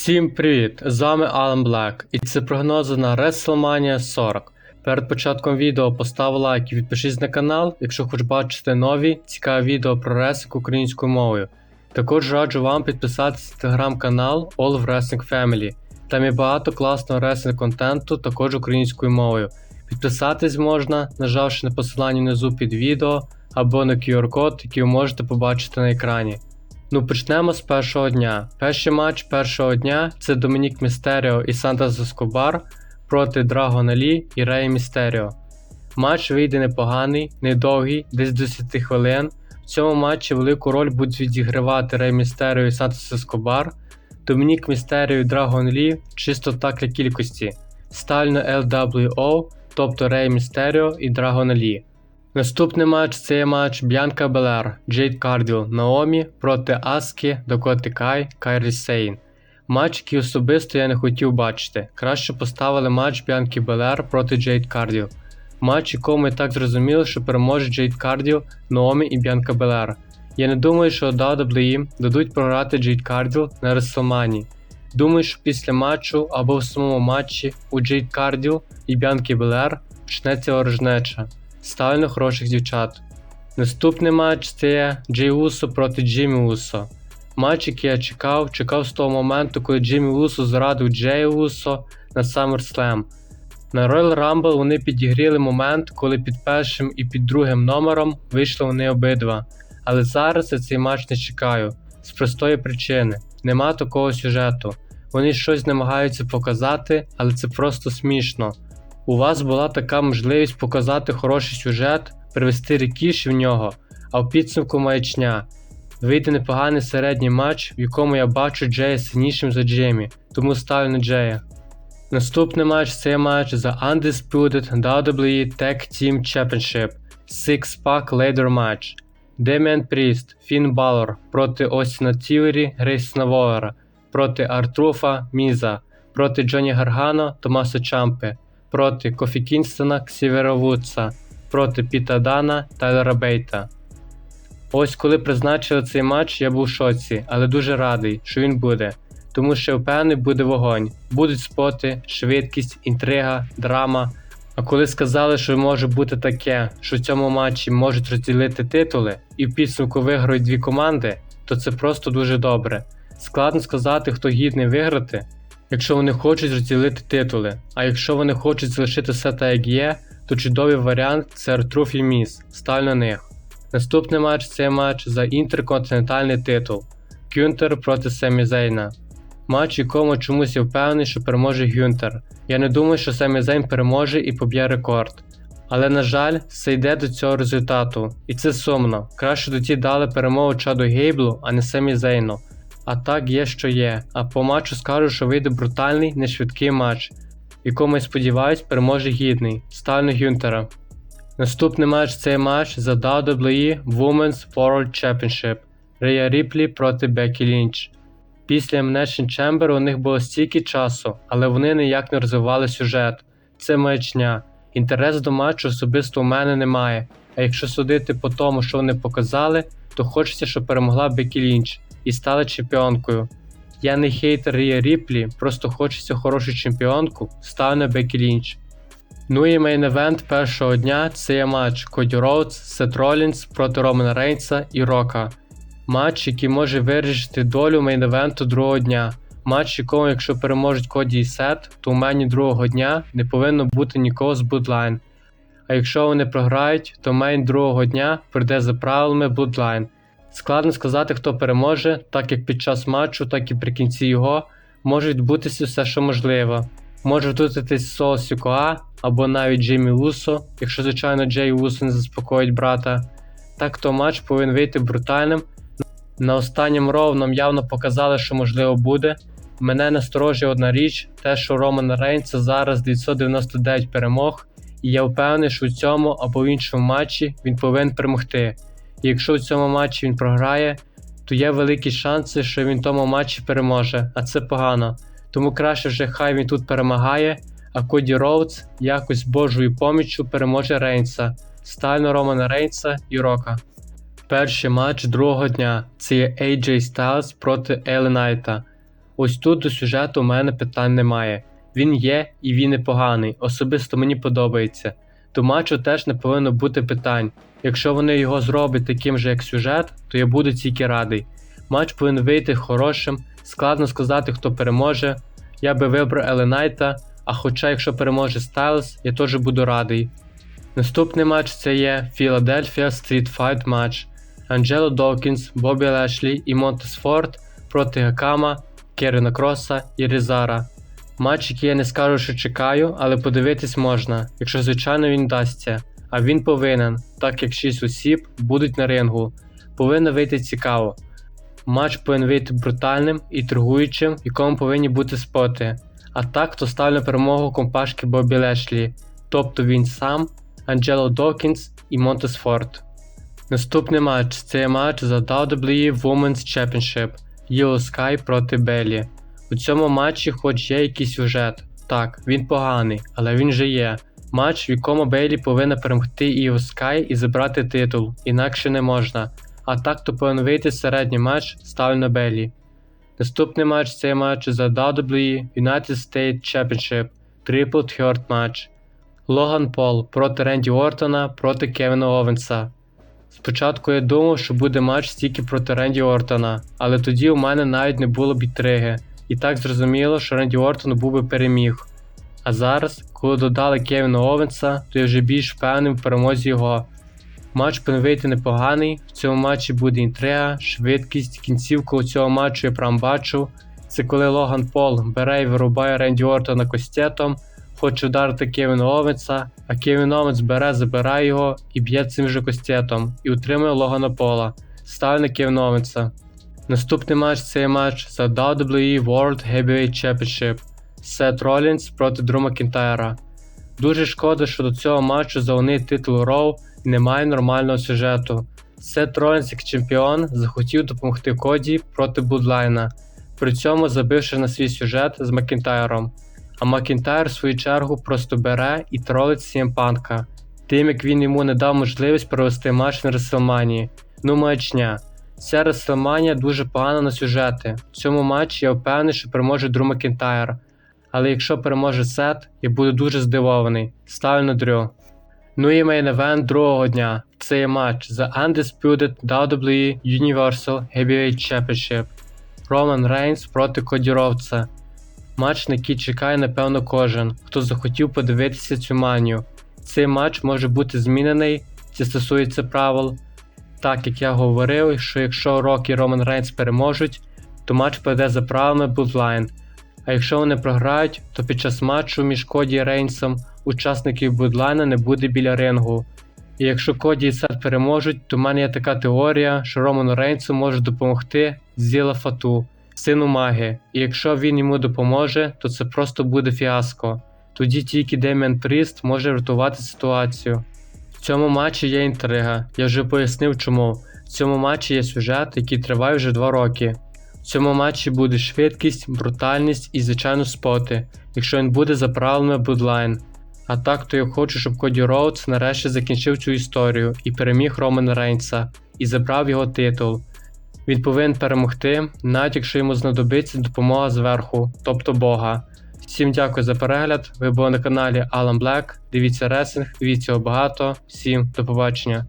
Всім привіт! З вами Alan Black і це прогнози на WrestleMania 40. Перед початком відео постав лайк і підпишись на канал, якщо хочеш бачити нові цікаві відео про ресинг українською мовою. Також раджу вам підписатися на телеграм-канал All Wrestling Family. Там є багато класного ресинг контенту, також українською мовою. Підписатись можна, нажавши на посилання внизу під відео або на QR-код, який ви можете побачити на екрані. Ну, почнемо з першого дня. Перший матч першого дня це Домінік Містеріо і Сантас Ескобар проти Драгона Лі і Рея Містеріо. Матч вийде непоганий, недовгий, десь 10 хвилин. В цьому матчі велику роль будуть відігравати Рей Містеріо і Сантос Ескобар. Домінік Містеріо і Драгон Лі чисто так для кількості. Стально LWO, тобто Рей Містеріо і Драгон Лі. Наступний матч це є матч Б'янка Белер, Джейд Карділ, Наомі проти Аскі, Докоти Кай, Кайрі Сейн. Матч, який особисто я не хотів бачити. Краще поставили матч Б'янки Белер проти Джейд Карділ. Матч, якому і так зрозуміло, що переможе Джейд Карділ, Наомі і Б'янка Белер. Я не думаю, що WWE дадуть програти Джейд Карділ на WrestleMania. Думаю, що після матчу або в самому матчі у Джейд Карділ і Б'янки Белер почнеться ворожнеча. Ставлю хороших дівчат. Наступний матч це Джей Усо проти Джиммі Усо. Матч, який я чекав, чекав з того моменту, коли Джиммі Усо зрадив Джей Усо на SummerSlam. На Royal Rumble вони підігріли момент, коли під першим і під другим номером вийшли вони обидва. Але зараз я цей матч не чекаю. З простої причини: нема такого сюжету. Вони щось намагаються показати, але це просто смішно. У вас була така можливість показати хороший сюжет, привести рікіші в нього, а в підсумку маячня. Вийде непоганий середній матч, в якому я бачу Джея сильнішим за Джеймі, тому ставлю на Джея. Наступний матч це матч за Undisputed WWE Tag Team Championship Six Pack Ladder Match. Деміан Пріст, Фін Балор проти Остіна Тівері, Грейсона Воллера, проти Артруфа Міза, проти Джоні Гаргано, Томаса Чампи проти Кофі Кінстона, Ксівера Вудса, проти Піта Дана Тайлера Бейта. Ось коли призначили цей матч, я був в шоці, але дуже радий, що він буде. Тому що впевнений буде вогонь, будуть споти, швидкість, інтрига, драма. А коли сказали, що може бути таке, що в цьому матчі можуть розділити титули і в підсумку виграють дві команди, то це просто дуже добре. Складно сказати, хто гідний виграти, якщо вони хочуть розділити титули. А якщо вони хочуть залишити все так як є, то чудовий варіант це Артруф і Міс, сталь на них. Наступний матч це матч за інтерконтинентальний титул Кюнтер проти Семі Зейна. Матч, якому чомусь я впевнений, що переможе Гюнтер. Я не думаю, що Семі Зейн переможе і поб'є рекорд. Але, на жаль, все йде до цього результату, і це сумно. Краще тоді дали перемогу Чаду Гейблу, а не Семі Зейну. А так є, що є. А по матчу скажу, що вийде брутальний, нешвидкий матч, в якому я сподіваюсь, переможе гідний Стально Гюнтера. Наступний матч це матч за WWE Women's World Championship Рея Ріплі проти Бекі Лінч. Після Elimination Chamber у них було стільки часу, але вони ніяк не розвивали сюжет. Це маячня. Інтерес до матчу особисто у мене немає. А якщо судити по тому, що вони показали, то хочеться, щоб перемогла Бекі Лінч і стала чемпіонкою. Я не хейтер Рія Ріплі, просто хочеться хорошу чемпіонку, стане Бекі Лінч. Ну і мейн-евент першого дня це є матч Коді Роудс, Сет Ролінс проти Романа Рейнса і Рока. Матч, який може вирішити долю мейн-евенту другого дня. Матч, якому, якщо переможуть Коді і Сет, то у мені другого дня не повинно бути нікого з Bloodline. А якщо вони програють, то мейн другого дня прийде за правилами Bloodline. Складно сказати, хто переможе, так як під час матчу, так і при кінці його може відбутися все, що можливо. Може втутитись Сол Сюкоа або навіть Джеймі Усо, якщо, звичайно, Джей Усо не заспокоїть брата. Так то матч повинен вийти брутальним. На останньому роу нам явно показали, що можливо буде. Мене насторожує одна річ, те, що Роман Рейнса зараз 999 перемог, і я впевнений, що у цьому або в іншому матчі він повинен перемогти. І якщо в цьому матчі він програє, то є великі шанси, що він в тому матчі переможе, а це погано. Тому краще вже хай він тут перемагає, а Коді Роудс якось Божою поміччю переможе Рейнса, стально Романа Рейнса і Рока. Перший матч другого дня це є AJ Styles проти Елі Найта. Ось тут до сюжету у мене питань немає. Він є і він непоганий, особисто мені подобається. До матчу теж не повинно бути питань. Якщо вони його зроблять таким же, як сюжет, то я буду тільки радий. Матч повинен вийти хорошим, складно сказати, хто переможе. Я би вибрав Еленайта, а хоча якщо переможе Стайлз, я теж буду радий. Наступний матч це є Philadelphia Street Fight матч. Анджело Докінс, Бобі Лешлі і Монтес Форд проти Гакама, Керена Кроса і Різара. Матч, який я не скажу, що чекаю, але подивитись можна, якщо звичайно він дасться. А він повинен, так як 6 осіб будуть на рингу. Повинно вийти цікаво. Матч повинен вийти брутальним і торгуючим, якому повинні бути споти. А так, то ставлю перемогу компашки Бобі Лешлі, тобто він сам, Анджело Докінс і Монтес Форд. Наступний матч це матч за WWE Women's Championship Sky проти Беллі. У цьому матчі хоч є якийсь сюжет. Так, він поганий, але він же є. Матч, в якому Бейлі повинна перемогти Іо Скай і забрати титул, інакше не можна. А так то повинен вийти середній матч, ставлю на Бейлі. Наступний матч це матч за WWE United States Championship Triple Threat матч. Логан Пол проти Ренді Ортона проти Кевіна Овенса. Спочатку я думав, що буде матч тільки проти Ренді Ортона, але тоді у мене навіть не було б інтриги. І так зрозуміло, що Ренді Ортон був би переміг. А зараз, коли додали Кевіна Овенса, то я вже більш впевнений в перемозі його. Матч повинен непоганий. В цьому матчі буде інтрига, швидкість, кінцівку у цього матчу я прям бачу. Це коли Логан Пол бере і вирубає Ренді Ортона костетом, хоче вдарити Кевіна Овенса, а Кевін Овенс бере, забирає його і б'є цим же костетом і утримує Логана Пола. Ставлю на Кевіна Овенса. Наступний матч це матч за WWE World Heavyweight Championship Сет Ролінс проти Дру Макінтайра. Дуже шкода, що до цього матчу за вони титул Роу немає нормального сюжету. Сет Ролінс як чемпіон захотів допомогти Коді проти Будлайна, при цьому забивши на свій сюжет з Макінтайром. А Макінтайр, в свою чергу, просто бере і тролить CM Панка, тим як він йому не дав можливість провести матч на Реслманії. Ну маячня. Ця Реслманія дуже погана на сюжети. В цьому матчі я впевнений, що переможе Дру Макінтайр. Але якщо переможе Сет, я буду дуже здивований. Ставлю на Дрю. Ну і мейн евент другого дня. Це є матч за Undisputed WWE Universal Heavyweight Championship. Роман Рейнс проти Кодіровця. Матч, на який чекає, напевно, кожен, хто захотів подивитися цю манію. Цей матч може бути змінений, це стосується правил. Так як я говорив, що якщо Рок і Роман Рейнс переможуть, то матч пройде за правилами Bloodline. А якщо вони програють, то під час матчу між Коді і Рейнсом учасників Bloodline не буде біля рингу. І якщо Коді і Сет переможуть, то в мене є така теорія, що Роману Рейнсу може допомогти Зіла Фату, сину маги. І якщо він йому допоможе, то це просто буде фіаско. Тоді тільки Деміан Пріст може врятувати ситуацію. В цьому матчі є інтрига, я вже пояснив чому. В цьому матчі є сюжет, який триває вже 2 роки. В цьому матчі буде швидкість, брутальність і, звичайно, споти, якщо він буде за правилами Bloodline. А так, то я хочу, щоб Коді Роудс нарешті закінчив цю історію і переміг Романа Рейнса і забрав його титул. Він повинен перемогти, навіть якщо йому знадобиться допомога зверху, тобто Бога. Всім дякую за перегляд. Ви були на каналі Alan Black. Дивіться ресинг, дивіться його багато. Всім до побачення.